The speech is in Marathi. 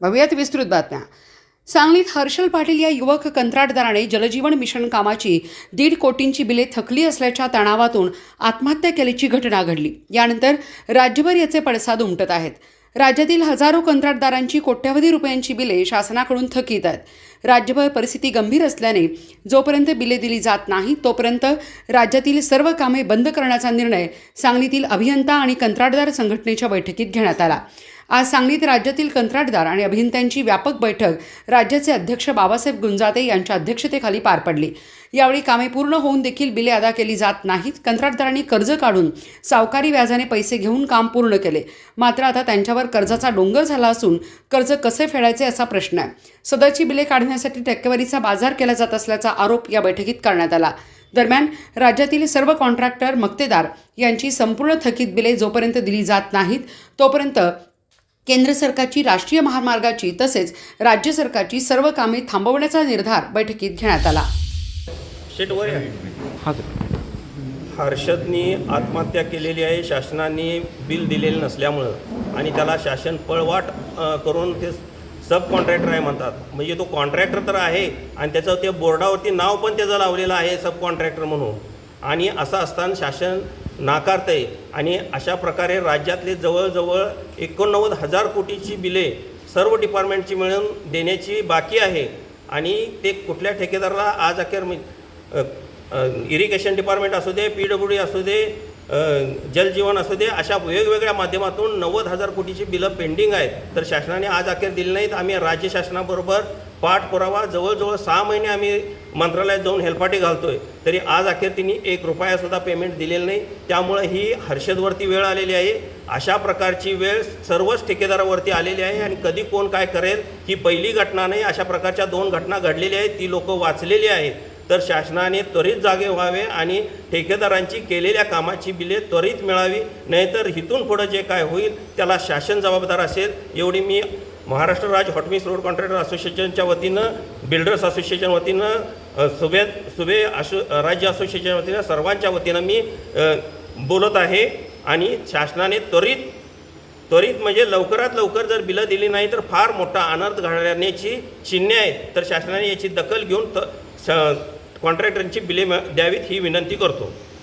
बघूयात विस्तृत बातम्या. सांगलीत हर्षल पाटील या युवक कंत्राटदाराने जलजीवन मिशन कामाची दीड कोटींची बिले थकली असल्याच्या तणावातून आत्महत्या केल्याची घटना घडली. यानंतर राज्यभर याचे पडसाद उमटत आहेत. राज्यातील हजारो कंत्राटदारांची कोट्यवधी रुपयांची बिले शासनाकडून थकीत आहेत. राज्यभर परिस्थिती गंभीर असल्याने जोपर्यंत बिले दिली जात नाही तोपर्यंत राज्यातील सर्व कामे बंद करण्याचा निर्णय सांगलीतील अभियंता आणि कंत्राटदार संघटनेच्या बैठकीत घेण्यात आला. आज सांगलीत राज्यातील कंत्राटदार आणि अभियंत्यांची व्यापक बैठक राज्याचे अध्यक्ष बाबासाहेब गुंजाते यांच्या अध्यक्षतेखाली पार पडली. यावेळी कामे पूर्ण होऊन देखील बिले अदा केली जात नाहीत. कंत्राटदारांनी कर्ज काढून सावकारी व्याजाने पैसे घेऊन काम पूर्ण केले. मात्र आता त्यांच्यावर कर्जाचा डोंगर झाला असून कर्ज कसे फेडायचे असा प्रश्न आहे. सदरची बिले काढण्यासाठी टक्केवारीचा बाजार केला जात असल्याचा आरोप या बैठकीत करण्यात आला. दरम्यान राज्यातील सर्व कॉन्ट्रॅक्टर मक्तेदार यांची संपूर्ण थकीत बिले जोपर्यंत दिली जात नाहीत तोपर्यंत केंद्र सरकारची राष्ट्रीय महामार्गाची तसेच राज्य सरकारची सर्व कामे थांबवण्याचा निर्धार बैठकीत घेण्यात आला. हां हर्षदनी आत्महत्या केलेली आहे शासनाने बिल दिलेलं नसल्यामुळं. आणि त्याला शासन पळवाट करून ते सब कॉन्ट्रॅक्टर आहे म्हणतात. म्हणजे तो कॉन्ट्रॅक्टर तर आहे आणि त्याचं ते बोर्डावरती नाव पण त्याचं लावलेलं आहे सब कॉन्ट्रॅक्टर म्हणून. आणि असं असताना शासन नाकारतंय. आणि अशा प्रकारे राज्यातले जवळजवळ एकोणनव्वद हजार कोटीची बिले सर्व डिपार्टमेंटची मिळून देण्याची बाकी आहे. आणि ते कुठल्या ठेकेदाराला आज अखेर मी इरिगेशन डिपार्टमेंट असू दे पी डब्ल्यू डी असू दे जलजीवन असू दे अशा वेगवेगळ्या माध्यमातून नव्वद हजार कोटीची बिलं पेंडिंग आहेत. तर शासनाने आज अखेर दिली नाहीत. आम्ही राज्य शासनाबरोबर पाठपुरावा जवळजवळ सहा महिने आम्ही मंत्रालयात जाऊन हेलपाटे घालतोय. तरी आज अखेर तिने एक रुपयासुद्धा पेमेंट दिलेलं नाही. त्यामुळं ही हर्षदवरती वेळ आलेली आहे. अशा प्रकारची वेळ सर्वच ठेकेदारावरती आलेली आहे आणि कधी कोण काय करेल ही पहिली घटना नाही. अशा प्रकारच्या दोन घटना घडलेल्या आहेत. ती लोकं वाचलेली आहेत. तर शासनाने त्वरित जागे व्हावे आणि ठेकेदारांची केलेल्या कामाची बिले त्वरित मिळावी नाहीतर इथून पुढं जे काय होईल त्याला शासन जबाबदार असेल एवढी मी महाराष्ट्र राज्य हॉटमिस रोड कॉन्ट्रॅक्टर असोसिएशनच्या वतीनं बिल्डर्स असोसिएशन वतीनं सुबे सुबे असो राज्य असोसिएशन वतीनं सर्वांच्या वतीनं मी बोलत आहे आणि शासनाने त्वरित त्वरित म्हणजे लवकरात लवकर जर बिलं दिली नाही तर फार मोठा अनर्थ घडण्याची चिन्हे आहेत. तर शासनाने याची दखल घेऊन त स कॉन्ट्रॅक्टरांची बिले म- द्यावीत ही विनंती करतो.